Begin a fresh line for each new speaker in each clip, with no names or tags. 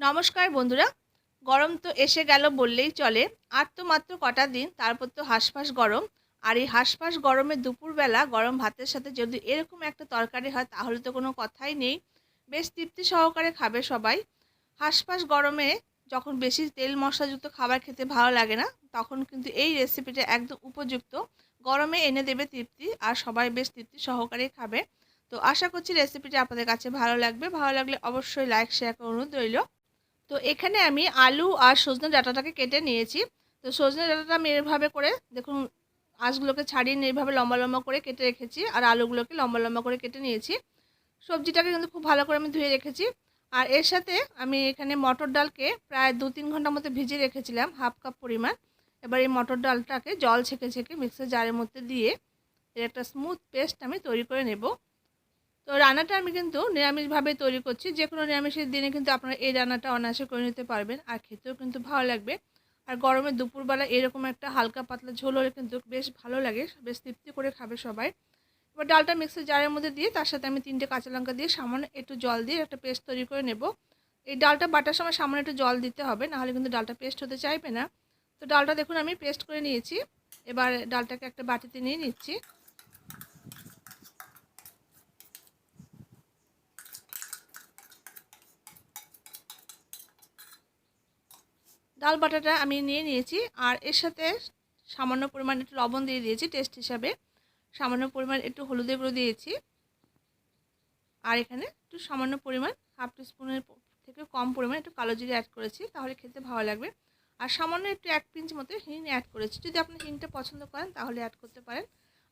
নমস্কার বন্ধুরা। গরম তো এসে গেল বললেই চলে। আর তো মাত্র কটা দিন, তারপর তো হাঁসফাঁস গরম। আর এই হাঁসফাঁস গরমে দুপুরবেলা গরম ভাতের সাথে যদি এরকম একটা তরকারি হয়, তাহলে তো কোনো কথাই নেই। বেশ তৃপ্তি সহকারে খাবে সবাই। হাঁসফাঁস গরমে যখন বেশি তেল মশলাযুক্ত খাবার খেতে ভালো লাগে না, তখন কিন্তু এই রেসিপিটা একদম উপযুক্ত। গরমে এনে দেবে তৃপ্তি আর সবাই বেশ তৃপ্তি সহকারে খাবে। তো আশা করছি রেসিপিটা আপনাদের কাছে ভালো লাগবে। ভালো লাগলে অবশ্যই লাইক শেয়ার অনুরোধ রইল। তো এখানে আমি আলু আর সজনে ডাঁটাটাকে কেটে নিয়েছি। তো সজনে ডাঁটাটা আমি এভাবে করে, দেখুন, আঁশগুলোকে ছাড়িয়ে নিয়ে এভাবে লম্বা লম্বা করে কেটে রেখেছি আর আলুগুলোকে লম্বা লম্বা করে কেটে নিয়েছি। সবজিটাকে কিন্তু খুব ভালো করে আমি ধুয়ে রেখেছি। আর এর সাথে আমি এখানে মটর ডালকে প্রায় দু তিন ঘণ্টার মতো ভিজিয়ে রেখেছিলাম, হাফ কাপ পরিমাণ। এবার এই মটর ডালটাকে জল ছেঁকে ছেঁকে মিক্সার জারের মধ্যে দিয়ে এর একটা স্মুথ পেস্ট আমি তৈরি করে নেব। তো রান্নাটা আমি কিন্তু নিরামিষভাবে তৈরি করছি। যে কোনো নিরামিষের দিনে কিন্তু আপনারা এই রান্নাটা অনায়াসে করে নিতে পারবেন আর খেতেও কিন্তু ভালো লাগবে। আর গরমে দুপুরবেলা এরকম একটা হালকা পাতলা ঝোল হলে কিন্তু বেশ ভালো লাগে, বেশ তৃপ্তি করে খাবে সবাই। এবার ডালটা মিক্সার জারের মধ্যে দিয়ে তার সাথে আমি তিনটে কাঁচা লঙ্কা দিয়ে সামান্য একটু জল দিয়ে একটা পেস্ট তৈরি করে নেব। এই ডালটা বাটার সময় সামান্য একটু জল দিতে হবে, নাহলে কিন্তু ডালটা পেস্ট হতে চাইবে না। তো ডালটা দেখুন আমি পেস্ট করে নিয়েছি। এবার ডালটাকে একটা বাটিতে নিয়ে নিচ্ছি। ডাল বাটাটা আমি নিয়ে নিয়েছি আর এর সাথে সামান্য পরিমাণ একটু লবণ দিয়ে দিয়েছি টেস্ট হিসাবে। সামান্য পরিমাণ একটু হলুদের গুঁড়ো দিয়েছি। আর এখানে একটু সামান্য পরিমাণ হাফ স্পুনের থেকে কম পরিমাণ একটু কালো জিরে অ্যাড করেছি, তাহলে খেতে ভালো লাগবে। আর সামান্য একটু এক পিঞ্চ মতো হিং অ্যাড করেছি। যদি আপনি হিংটা পছন্দ করেন, তাহলে অ্যাড করতে পারেন।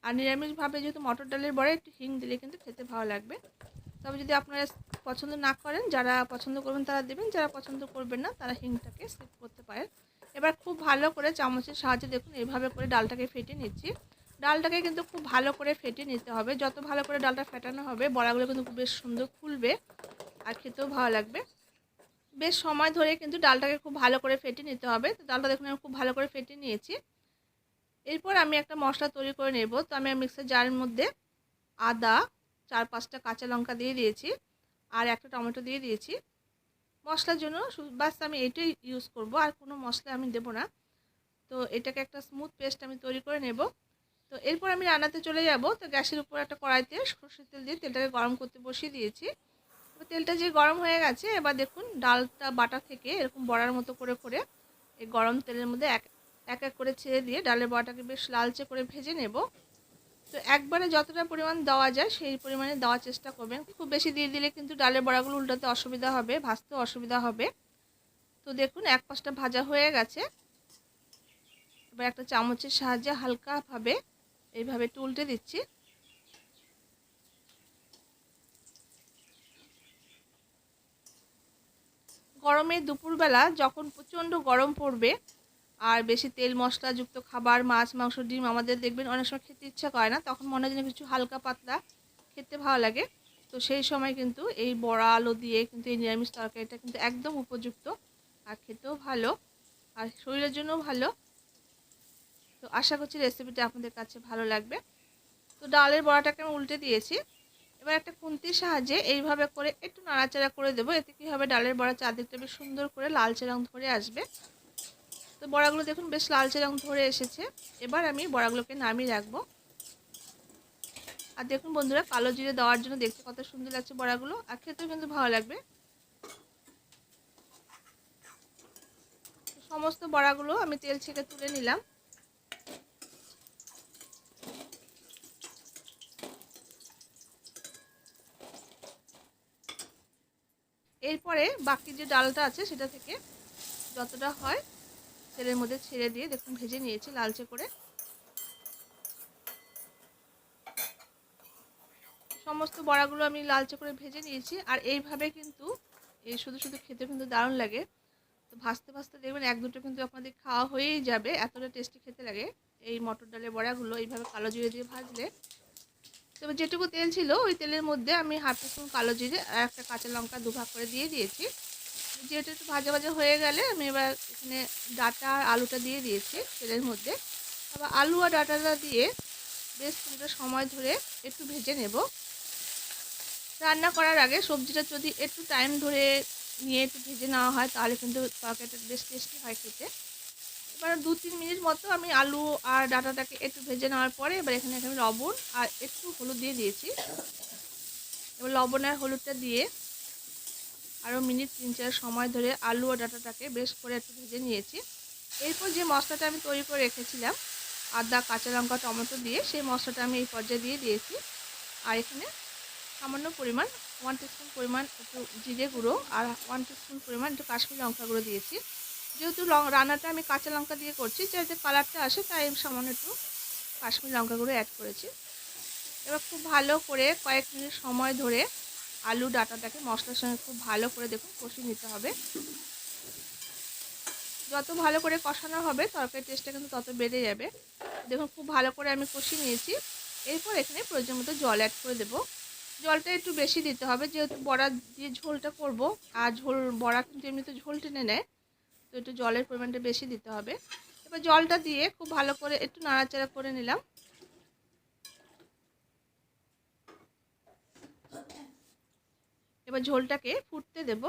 আর নিরামিষভাবে যেহেতু মটর ডালের বড়ে একটু হিং দিলে কিন্তু খেতে ভালো লাগবে। তবে যদি আপনারা পছন্দ না করেন, যারা পছন্দ করবেন তারা দেবেন, যারা পছন্দ করবেন না তারা হিংটাকে স্কিপ করতে পারেন। এবার খুব ভালো করে চামচের সাহায্যে দেখুন এইভাবে করে ডালটাকে ফেটে নিচ্ছি। ডালটাকে কিন্তু খুব ভালো করে ফেটে নিতে হবে। যত ভালো করে ডালটা ফেটানো হবে, বড়াগুলো কিন্তু খুব বেশ সুন্দর খুলবে আর খেতেও ভালো লাগবে। বেশ সময় ধরে কিন্তু ডালটাকে খুব ভালো করে ফেটে নিতে হবে। তো ডালটা দেখুন, আমি খুব ভালো করে ফেটে নিয়েছি। এরপর আমি একটা মশলা তৈরি করে নেব। তো আমি মিক্সার জারের মধ্যে আদা চার পাঁচটা কাঁচা লঙ্কা দিয়ে দিয়েছি আর একটা টমেটো দিয়ে দিয়েছি। মশলার জন্য বাস আমি এটাই ইউজ করব, আর কোনো মশলা আমি দেব না। তো এটাকে একটা স্মুথ পেস্ট আমি তৈরি করে নেব। তো এরপর আমি রান্নাতে চলে যাব। তো গ্যাসের উপর একটা কড়াইতে সর্ষের তেল দিয়ে তেলটাকে গরম করতে বসিয়ে দিয়েছি। তেলটা যে গরম হয়ে গেছে, এবার দেখুন ডালটা বাটা থেকে এরকম বড়ার মতো করে করে এই গরম তেলের মধ্যে এক এক এক করে ছেড়ে দিয়ে ডালের বড়াটাকে বেশ লালচে করে ভেজে নেব। তো একবারে যতটা পরিমাণ দেওয়া যায়, সেই পরিমাণে দেওয়ার চেষ্টা করবেন। খুব বেশি দিয়ে দিলে কিন্তু ডালের বড়াগুলো উল্টাতে অসুবিধা হবে, ভাজতেও অসুবিধা হবে। তো দেখুন, এক পাশটা ভাজা হয়ে গেছে। এবার একটা চামচের সাহায্যে হালকাভাবে এইভাবে একটু উল্টে দিচ্ছি। গরমে দুপুরবেলা যখন প্রচণ্ড গরম পড়বে আর বেশি তেল মশলাযুক্ত খাবার, মাছ, মাংস, ডিম আমাদের দেখবেন অনেক সময় খেতে ইচ্ছা করে না, তখন মনে হয় কিছু হালকা পাতলা খেতে ভালো লাগে। তো সেই সময় কিন্তু এই বড়া আলু দিয়ে কিন্তু এই নিরামিষ তরকারিটা কিন্তু একদম উপযুক্ত আর খেতেও ভালো আর শরীরের জন্যও ভালো। তো আশা করছি রেসিপিটা আপনাদের কাছে ভালো লাগবে। তো ডালের বড়াটাকে আমি উল্টে দিয়েছি। এবার একটা খুন্তির সাহায্যে এইভাবে করে একটু নাড়াচাড়া করে দেবো। এতে কী হবে? ডালের বড়া চারদিকটা বেশ সুন্দর করে লালচে রং ধরে আসবে। তো বড়াগুলো দেখুন বেশ লালচে রং ধরে এসেছে। এবার আমি বড়াগুলোকে নামিয়ে রাখব। আর দেখুন বন্ধুরা, কালো জিরে দেওয়ার জন্য দেখতে কত সুন্দর লাগছে বড়াগুলো, আর খেতেও কিন্তু ভালো লাগবে। সমস্ত বড়াগুলো আমি তেল ছেঁকে তুলে নিলাম। এরপরে বাকি যে ডালটা আছে সেটা থেকে যতটা হয় তেলের মধ্যে ছেড়ে দিয়ে দেখুন ভেজে নিয়েছি লালচে করে। সমস্ত বড়াগুলো আমি লালচে করে ভেজে নিয়েছি আর এইভাবে কিন্তু এই শুধু শুধু খেতে কিন্তু দারুণ লাগে। তো ভাজতে ভাজতে দেখবেন এক দুটো কিন্তু আপনাদের খাওয়া হয়েই যাবে, এতটা টেস্টি খেতে লাগে। এই মটর ডালের বড়াগুলো এইভাবে কালো জিরে দিয়ে ভাজলে। তবে যেটুকু তেল ছিল ওই তেলের মধ্যে আমি হাফ স্পুন কালো জিরে আর একটা কাঁচা লঙ্কা দুভাগ করে দিয়ে দিয়েছি। যেহেতু একটু ভাজা ভাজা হয়ে গেলে আমি এবার এখানে ডাটা আর আলুটা দিয়ে দিয়েছি তেলের মধ্যে। আবার আলু আর ডাটাটা দিয়ে বেশ কিছুটা সময় ধরে একটু ভেজে নেব। রান্না করার আগে সবজিটা যদি একটু টাইম ধরে নিয়ে একটু ভেজে নেওয়া হয়, তাহলে কিন্তু তরকারিটা বেশ টেস্টি হয় খেতে। এবার দু তিন মিনিট মতো আমি আলু আর ডাটাটাকে একটু ভেজে নেওয়ার পরে এবার এখানে আমি লবণ আর একটু হলুদ দিয়ে দিয়েছি। এবার লবণ আর হলুদটা দিয়ে আরও মিনিট তিন চার সময় ধরে আলু ও ডাটাটাকে বেশ করে একটু ভেজে নিয়েছি। এরপর যে মশলাটা আমি তৈরি করে রেখেছিলাম, আদা, কাঁচা লঙ্কা, টমেটো দিয়ে, সেই মশলাটা আমি এই পর্যায়ে দিয়ে দিয়েছি। আর এখানে সামান্য পরিমাণ ওয়ান টিস্পুন পরিমাণ একটু জিরে গুঁড়ো আর ওয়ান টিস্পুন পরিমাণ একটু কাশ্মীরি লঙ্কা গুঁড়ো দিয়েছি। যেহেতু রান্নাটা আমি কাঁচা লঙ্কা দিয়ে করছি যাতে কালারটা আসে তাই আমি সামান্য একটু কাশ্মীরি লঙ্কা গুঁড়ো অ্যাড করেছি। এবার খুব ভালো করে কয়েক মিনিট সময় ধরে আলু ডাটাটাকে মশলার সঙ্গে খুব ভালো করে দেখুন, কষিয়ে নিতে হবে। যত ভালো করে কষানো হবে, তরকারির টেস্টটা কিন্তু তত বেড়ে যাবে। দেখুন, খুব ভালো করে আমি কষিয়ে নিয়েছি। এরপর এখানে প্রয়োজন মতো জল অ্যাড করে দেবো। জলটা একটু বেশি দিতে হবে, যেহেতু বড়া দিয়ে ঝোলটা করব, আর ঝোল, বড়া কিন্তু এমনিতে ঝোল টেনে নেয়, তো একটু জলের পরিমাণটা বেশি দিতে হবে। এবার জলটা দিয়ে খুব ভালো করে একটু নাড়াচাড়া করে নিলাম। এবার ঝোলটাকে ফুটতে দেব।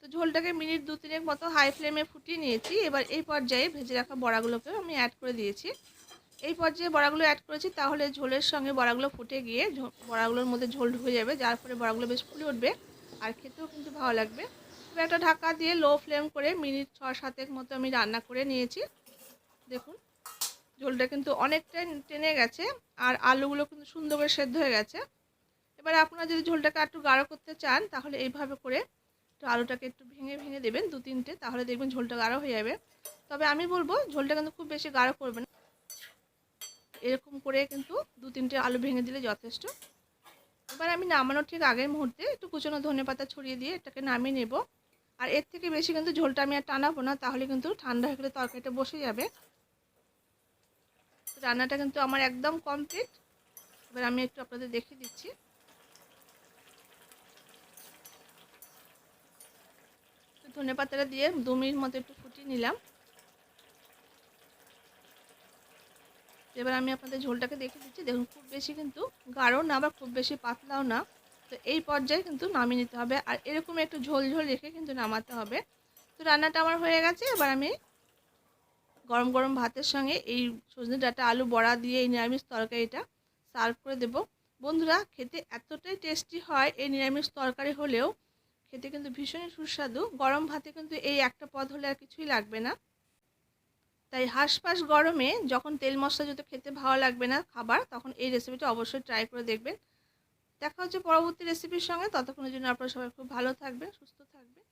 তো ঝোলটাকে মিনিট দু তিনেক মতো হাই ফ্লেমে ফুটিয়ে নিয়েছি। এবার এই পর্যায়ে ভেজে রাখা বড়াগুলোকে আমি অ্যাড করে দিয়েছি। এই পর্যায়ে বড়াগুলো অ্যাড করেছি তাহলে ঝোলের সঙ্গে বড়াগুলো ফুটে গিয়ে বড়াগুলোর মধ্যে ঝোল ঢুকে যাবে, যার ফলে বড়াগুলো বেশ ফুলে উঠবে আর খেতেও কিন্তু ভালো লাগবে। এবার একটা ঢাকা দিয়ে লো ফ্লেম করে মিনিট ছ সাতেক মতো আমি রান্না করে নিয়েছি। দেখুন, ঝোলটা কিন্তু অনেকটাই টেনে গেছে আর আলুগুলো কিন্তু সুন্দর করে সেদ্ধ হয়ে গেছে। এবার আপনারা যদি ঝোলটাকে একটু গাঢ় করতে চান, তাহলে এইভাবে করে একটু আলুটাকে একটু ভেঙে ভেঙে দেবেন দু তিনটে তাহলে দেখবেন ঝোলটা গাঢ় হয়ে যাবে। তবে আমি বলব, ঝোলটা কিন্তু খুব বেশি গাঢ় করবেন এরকম করে কিন্তু দু তিনটে আলু ভেঙে দিলে যথেষ্ট। এবার আমি নামানোর ঠিক আগের মুহূর্তে একটু কুচনো ধনে পাতা ছড়িয়ে দিয়ে এটাকে নামিয়ে নেব। আর এর থেকে বেশি কিন্তু ঝোলটা আমি আর টানাবো না, তাহলে কিন্তু ঠান্ডা হয়ে গেলে তরকারিটা বসে যাবে। রান্নাটা কিন্তু আমার একদম কমপ্লিট। এবার আমি একটু আপনাদের দেখিয়ে দিচ্ছি। ধনে পাতাটা দিয়ে দু মিনিট মতো একটু ফুটিয়ে নিলাম। এবার আমি আপনাদের ঝোলটাকে দেখে দিচ্ছি। দেখুন, খুব বেশি কিন্তু গাঢ় না আবার খুব বেশি পাতলাও না। তো এই পর্যায়ে কিন্তু নামিয়ে নিতে হবে। আর এরকম একটু ঝোল ঝোল রেখে কিন্তু নামাতে হবে। তো রান্নাটা আমার হয়ে গেছে। এবার আমি গরম গরম ভাতের সঙ্গে এই সজনে ডাটা, আলু বড়া দিয়ে এই নিরামিষ তরকারিটা সার্ভ করে দেব। বন্ধুরা, খেতে এতটাই টেস্টি হয় এই নিরামিষ তরকারি হলেও খেতে কিন্তু ভীষণই সুস্বাদু। গরম ভাতে কিন্তু এই একটা পদ হলে আর কিছুই লাগবে না। তাই হাঁসপাস গরমে যখন তেল মশলা যত খেতে ভালো লাগবে না খাবার, তখন এই রেসিপিটা অবশ্যই ট্রাই করে দেখবেন। দেখা হচ্ছে পরবর্তী রেসিপির সঙ্গে। ততক্ষণের জন্য আপনারা সবাই খুব ভালো থাকবেন, সুস্থ থাকবেন।